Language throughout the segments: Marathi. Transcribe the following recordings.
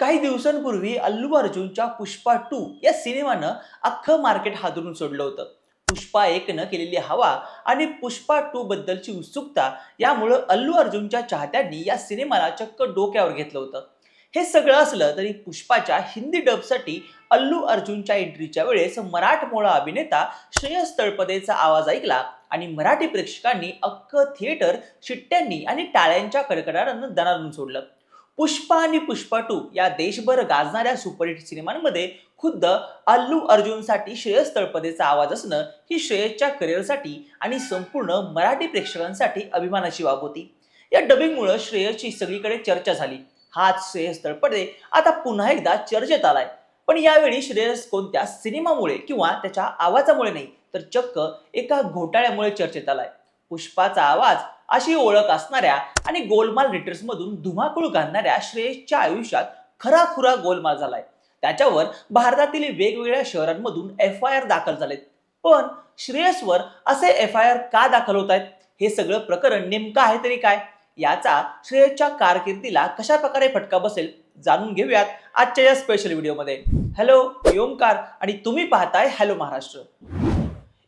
काही दिवसांपूर्वी अल्लू अर्जुनच्या पुष्पा टू या सिनेमानं अख्खं मार्केट हादरून सोडलं होतं. पुष्पा एकनं केलेली हवा आणि पुष्पा टू बद्दलची उत्सुकता यामुळं अल्लू अर्जुनच्या चाहत्यांनी या सिनेमाला चक्क डोक्यावर घेतलं होतं. हे सगळं असलं तरी पुष्पाच्या हिंदी डबसाठी अल्लू अर्जुनच्या एंट्रीच्या वेळेस मराठमोळा अभिनेता श्रेयस तळपदेचा आवाज ऐकला आणि मराठी प्रेक्षकांनी अख्खं थिएटर शिट्ट्यांनी आणि टाळ्यांच्या कडकडाटानं दणारून सोडलं. पुष्पा आणि पुष्पा टू या देशभर गाजणाऱ्या सुपरहिट सिनेमांमध्ये खुद्द अल्लू अर्जुनसाठी श्रेयस तळपदेचा आवाज असणं ही श्रेयसच्या करिअरसाठी आणि संपूर्ण मराठी प्रेक्षकांसाठी अभिमानाची बाब होती. या डबिंगमुळं श्रेयसची सगळीकडे चर्चा झाली. हाच श्रेयस तळपदे आता पुन्हा एकदा चर्चेत आलाय. पण यावेळी श्रेयस कोणत्या सिनेमामुळे किंवा त्याच्या आवाजामुळे नाही तर चक्क एका घोटाळ्यामुळे चर्चेत आलाय. पुष्पाचा आवाज अशी ओळख असणाऱ्या आणि गोलमाल रिटर्स मधून धुमाकूळ घालणाऱ्या श्रेयसच्या आयुष्यात खरा खुरा गोलमाल झालाय. त्याच्यावर भारतातील वेगवेगळ्या शहरांमधून एफ आय आर दाखल झालेत. पण श्रेयसवर असे एफ आय आर का दाखल होत आहेत हे सगळं प्रकरण नेमकं आहे तरी काय? याचा श्रेयसच्या कारकिर्दीला कशा प्रकारे फटका बसेल जाणून घेऊयात आजच्या या स्पेशल व्हिडिओमध्ये हॅलो ओमकार आणि तुम्ही पाहताय hello Maharashtra.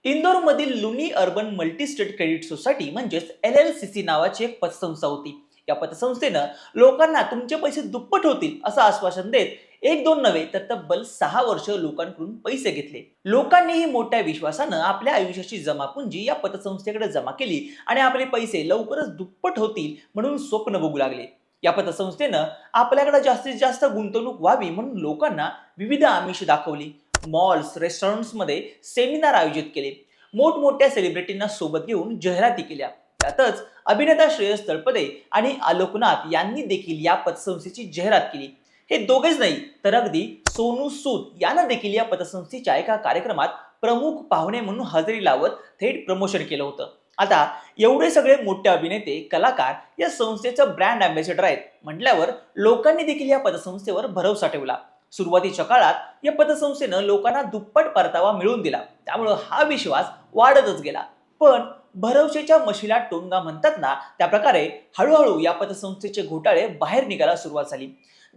इंदोरमधील Luni urban multi state credit society म्हणजेच एल एल सी सी नावाची एक पतसंस्था होती. या पतसंस्थेनं लोकांना तुमचे पैसे दुप्पट होतील असं आश्वासन देत एक दोन नव्हे तर तब्बल सहा वर्ष लोकांकडून पैसे घेतले. लोकांनीही मोठ्या विश्वासानं आपल्या आयुष्याची जमापुंजी या पतसंस्थेकडे जमा केली आणि आपले पैसे लवकरच दुप्पट होतील म्हणून स्वप्न बघू लागले. या पतसंस्थेनं आपल्याकडे जास्तीत जास्त गुंतवणूक व्हावी म्हणून लोकांना विविध आमिष दाखवली. मॉल्स रेस्टॉरंट्समध्ये सेमिनार आयोजित केले. मोठमोठ्या सेलिब्रिटींना सोबत घेऊन जाहिराती केल्या. त्यातच अभिनेता श्रेयस तळपदे आणि आलोकनाथ यांनी देखील या पतसंस्थेची जाहिरात केली. हे दोघेच नाही तर अगदी सोनू सूद यानं देखील या पतसंस्थेच्या एका कार्यक्रमात प्रमुख पाहुणे म्हणून हजेरी लावत थेट प्रमोशन केलं होतं. आता एवढे सगळे मोठे अभिनेते कलाकार या संस्थेचं ब्रँड अँबॅसेडर आहेत. म्हटल्यावर लोकांनी देखील या पतसंस्थेवर भरवसा ठेवला. सुरुवातीच्या काळात या पतसंस्थेनं लोकांना दुप्पट परतावा मिळवून दिला. त्यामुळं हा विश्वास वाढतच गेला. पण भरवशेच्या मशीला टोंगा म्हणतात ना त्या प्रकारे हळूहळू या पतसंस्थेचे घोटाळे बाहेर निघायला सुरुवात झाली.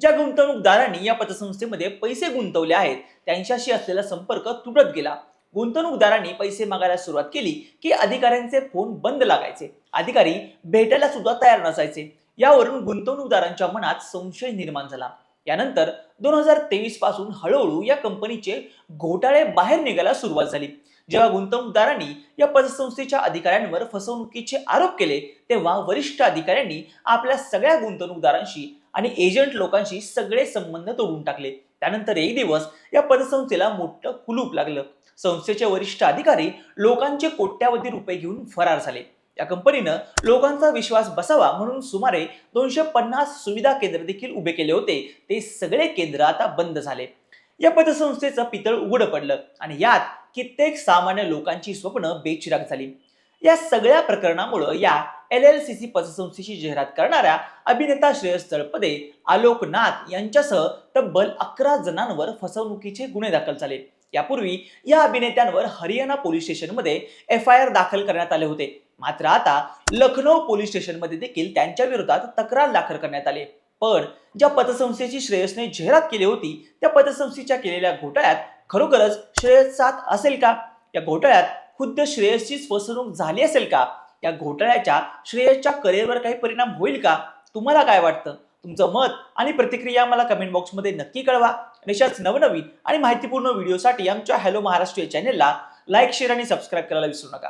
ज्या गुंतवणूकदारांनी या पतसंस्थेमध्ये पैसे गुंतवले आहेत त्यांच्याशी असलेला संपर्क तुटत गेला. गुंतवणूकदारांनी पैसे मागायला सुरुवात केली की अधिकाऱ्यांचे फोन बंद लागायचे. अधिकारी भेटायला सुद्धा तयार नसायचे. यावरून गुंतवणूकदारांच्या मनात संशय निर्माण झाला. यानंतर दोन हजार तेवीसपासून हळूहळू या कंपनीचे घोटाळे बाहेर निघायला सुरुवात झाली. जेव्हा गुंतवणूकदारांनी या पतसंस्थेच्या अधिकाऱ्यांवर फसवणुकीचे आरोप केले तेव्हा वरिष्ठ अधिकाऱ्यांनी आपल्या सगळ्या गुंतवणूकदारांशी आणि एजंट लोकांशी सगळे संबंध तोडून टाकले. त्यानंतर एक दिवस या पतसंस्थेला मोठं कुलूप लागलं. संस्थेचे वरिष्ठ अधिकारी लोकांचे कोट्यावधी रुपये घेऊन फरार झाले. या कंपनीनं लोकांचा विश्वास बसावा म्हणून सुमारे दोनशे पन्नास सुविधा केंद्र देखील उभे केले होते. ते सगळे केंद्र आता बंद झाले. या पतसंस्थेचं पितळ उघडं पडलं आणि यात कित्येक सामान्य लोकांची स्वप्न बेचिराग झाली. या सगळ्या प्रकरणामुळं या एल एल सी सी पतसंस्थेची जाहिरात करणाऱ्या अभिनेता श्रेयस तळपदे आलोक नाथ यांच्यासह तब्बल अकरा जणांवर फसवणुकीचे गुन्हे दाखल झाले. यापूर्वी या अभिनेत्यांवर हरियाणा पोलीस स्टेशनमध्ये एफ आय आर दाखल करण्यात आले होते. मात्र आता लखनौ पोलीस स्टेशनमध्ये देखील त्यांच्या विरोधात तक्रार दाखल करण्यात आली. पण ज्या पतसंस्थेची श्रेयसने जाहिरात केली होती त्या पतसंस्थेच्या केलेल्या घोटाळ्यात खरोखरच श्रेयस साथ असेल का? या घोटाळ्यात खुद्द श्रेयसचीच फसवणूक झाली असेल का? या घोटाळ्याच्या श्रेयसच्या करिअरवर काही परिणाम होईल का? तुम्हाला काय वाटतं? तुमचं मत आणि प्रतिक्रिया मला कमेंट बॉक्समध्ये नक्की कळवा. आणि अशाच नवनवीन आणि माहितीपूर्ण व्हिडिओसाठी आमच्या हॅलो महाराष्ट्र या चॅनेलला लाईक शेअर आणि सबस्क्राईब करायला विसरू नका.